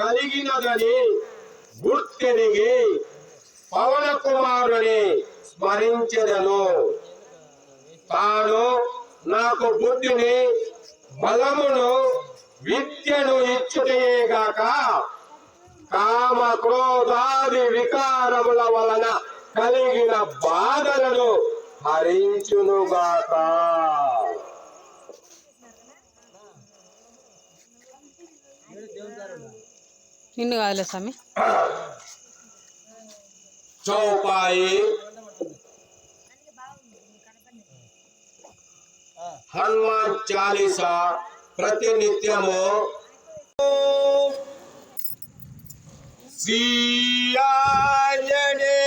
కలిగినదని గుర్తెరిగి పవన కుమారుని స్మరించెదను. తాను నాకు బుద్ధిని బలమును విద్యను ఇచ్చుటయేగాక కామ క్రోధాది వికారముల వలన కలిగిన బాధలను హరించునుగాక నిన్ను కాదులే స్వామి. చౌపాయి. హనుమాన్ చాలీసా ప్రతినిత్యము. శ్రీయాంజనేయ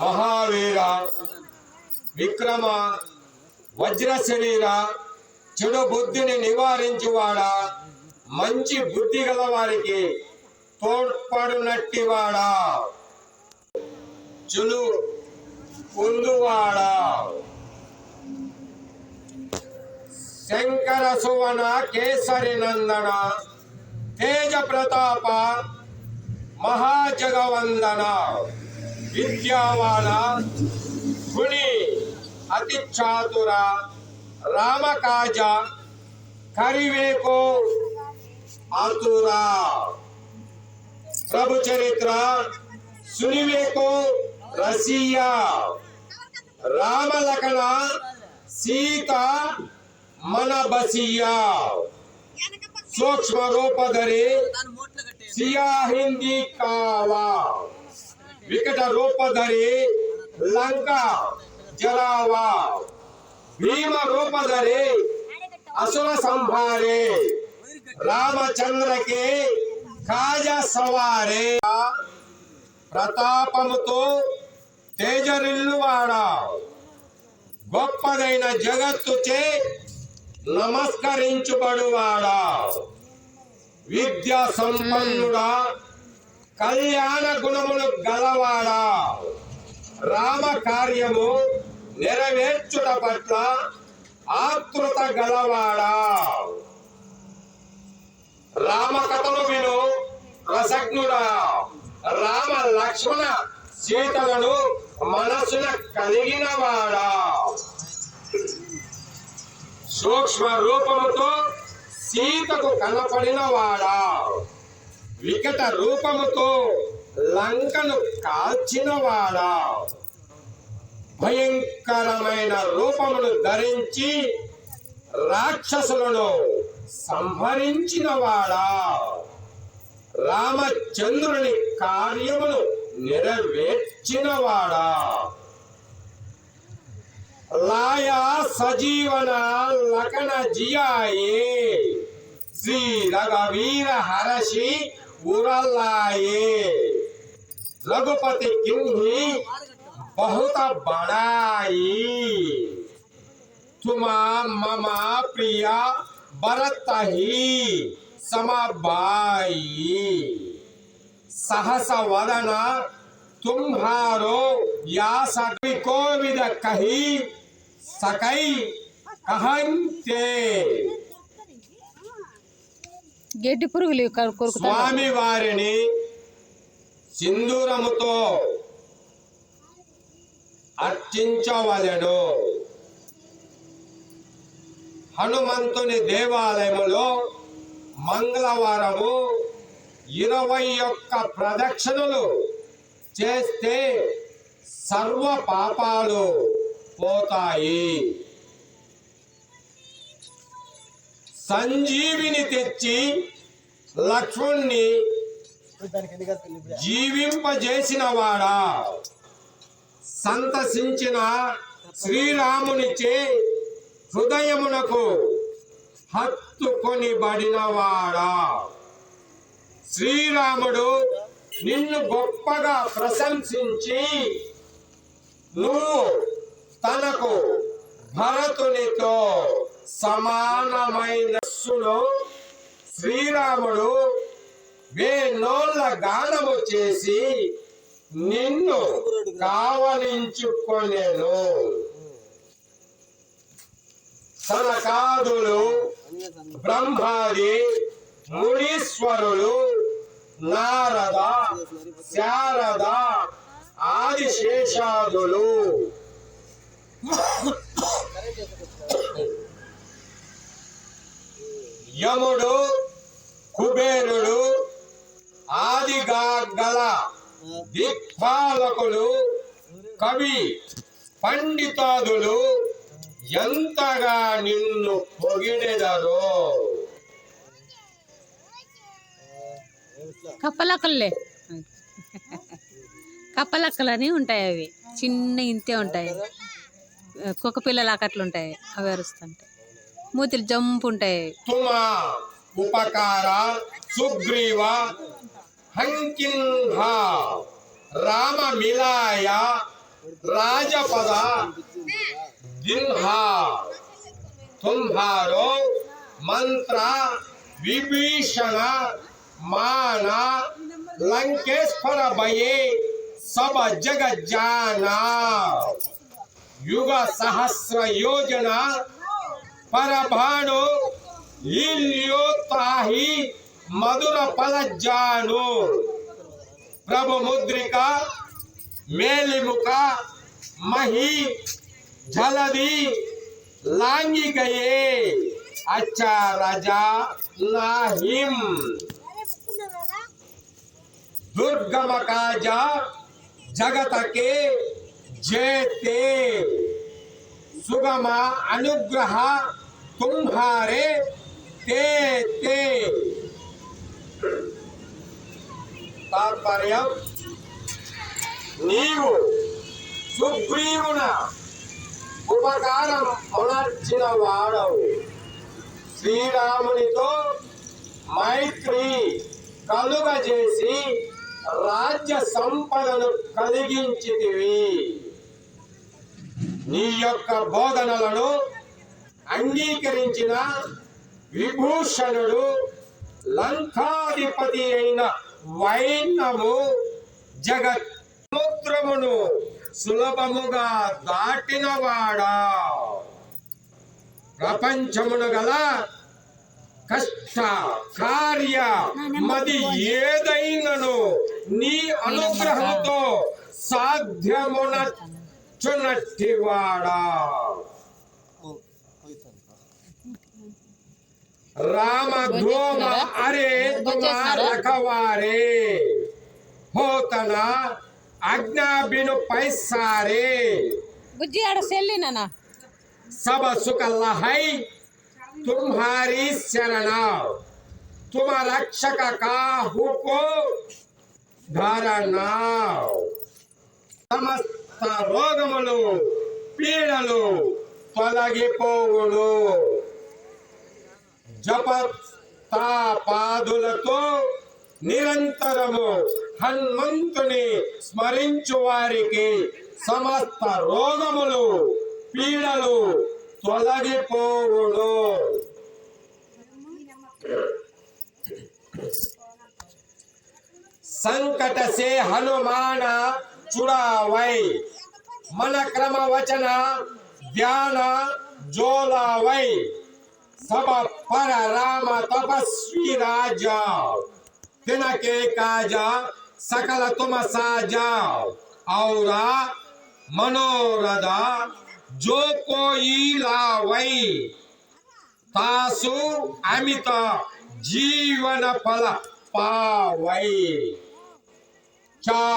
మహావీర విక్రమ వజ్ర శరీర చెడు బుద్ధిని నివారించువాడా మంచి బుద్ధి గల వారికి తోడ్పడునట్టివాడా. చులు పొందువాడా. శంకర సువన కేసరి నందన తేజ ప్రతాప మహాజగవందన. విద్యావాన గుణి అతి చాతుర రామకాజ కరివేకో ఆతుర ప్రభు చరిత్ర సునివేకో రసియా రామలకన సీత మన బసియా సూక్ష్మ రూపధరి సియా హిందీ కావా వికట రూపధరి లంక జలావా. భీమ రూపధరి అసుర సంహారే రామచంద్రకి కాజ సవారే. ప్రతాపముతో తేజరిల్లువాడా. గొప్పదైన జగత్తుచే నమస్కరించుబడువాడా. విద్యా సంపన్నుడా కళ్యాణ గుణములు గలవాడా? రామ కార్యము నెరవేర్చుట పట్ల ఆతృత గలవాడా? రామ కథలు విను ప్రసజ్ఞుడా. రామ లక్ష్మణ సీతలను మనసున కలిగిన వాడా? సూక్ష్మ రూపముతో సీతకు కనపడిన వాడా? వికట రూపముతో లంకను కాల్చిన వాడా భయంకరమైన రూపమును ధరించి రాక్షసులను సంహరించిన వాడా రామచంద్రుని కార్యమును నెరవేర్చిన వాడా లాయా సజీవన లకన జియాయే. శ్రీ రఘవీర హరషి लाए रघुपति ही बहुत बड़ाई? तुमा ममा प्रिया बरत ही समाबाई। सहस वदना तुम्हारो या सभी कोविद कही सकई कहते। గడ్డి పురుగులు స్వామి వారిని సింధూరముతో అర్చించవలెను. హనుమంతుని దేవాలయములో మంగళవారము ఇరవై ఒక్క ప్రదక్షిణలు చేస్తే సర్వ పాపాలు పోతాయి. సంజీవిని తెచ్చి లక్ష్మణ్ణి జీవింపజేసిన వాడా సంతసించిన శ్రీరామునిచే హృదయమునకు హత్తుకొని బడినవాడా శ్రీరాముడు నిన్ను గొప్పగా ప్రశంసించి నువ్వు తనకు భరతునితో సమానమైన శ్రీరాముడు వేనోళ్ళ గానము చేసి నిన్ను కావలించుకొనేను. సనకాదులు బ్రహ్మాది మునీశ్వరులు నారద శారద ఆదిశేషాదులు. యముడు కుబేరుడు ఆదిగా గల దిక్పాలకులు కవి పండితాదులు ఎంతగా నిన్ను పొగిడెదరో. కప్పలక్కలే కప్పలక్కలని ఉంటాయి అవి. చిన్న ఇంతే ఉంటాయి. కుక్క పిల్లలు అక్కట్లు ఉంటాయి అవి అరుస్తుంటాయి. మూతిలు జంపు ఉంటాయి. उपकार, सुग्रीव ಹಂಕಿನ್ಹ ರಾಮ ಮಿಲಾಯ तुम्हारो मंत्र, विभीषण, मान, लंकेश्वर भये, सब जग जाना युग सहस्र योजना पर भानु ही मधुर पद जानो प्रभु मुद्रिका मेले मुका मही, झलदी लांगी गए अच्छा राजा, लाहिम। दुर्गम काजा, जगत के जेते। सुगमा अनुग्रह, तुम्हारे తాత్పర్యం నీవు సుగ్రీవున ఉపకారం ఉనర్చిన వాడవు. శ్రీరామునితో మైత్రి కలుగజేసి రాజ్య సంపదను కలిగించితివి. నీ యొక్క బోధనలను అంగీకరించిన విభూషణుడు లంకాధిపతి అయిన వైనము జగత్ సముద్రమును సులభముగా దాటినవాడా. ప్రపంచమును గల కష్ట కార్య మది ఏదైనను నీ అనుగ్రహంతో సాధ్యమునచ్చునట్టివాడా राम धूम अरे तुम्हार रखवारे होतना आज्ञा बिनु पैसारे బుజ్జి ఆడ సెల్లి నాన్న सब सुख लहई तुम्हारी शरण तुम रक्षक काहू को ధరనా సమస్త రోగములు పీడలు తొలగిపోవును జప నిరంతరము హనుమంతుని స్మరించు వారికి సమస్త రోగములు పీడలు తొలగిపోవును. సంకట సే హనుమాన చుడావై మన క్రమ వచన ధ్యాన జోలావై. सब पर राम तपस्वी राजा तिनके काजा सकल तुम साजा और मनोरदा जो कोई लावई तासु अमित जीवन फल पावई चार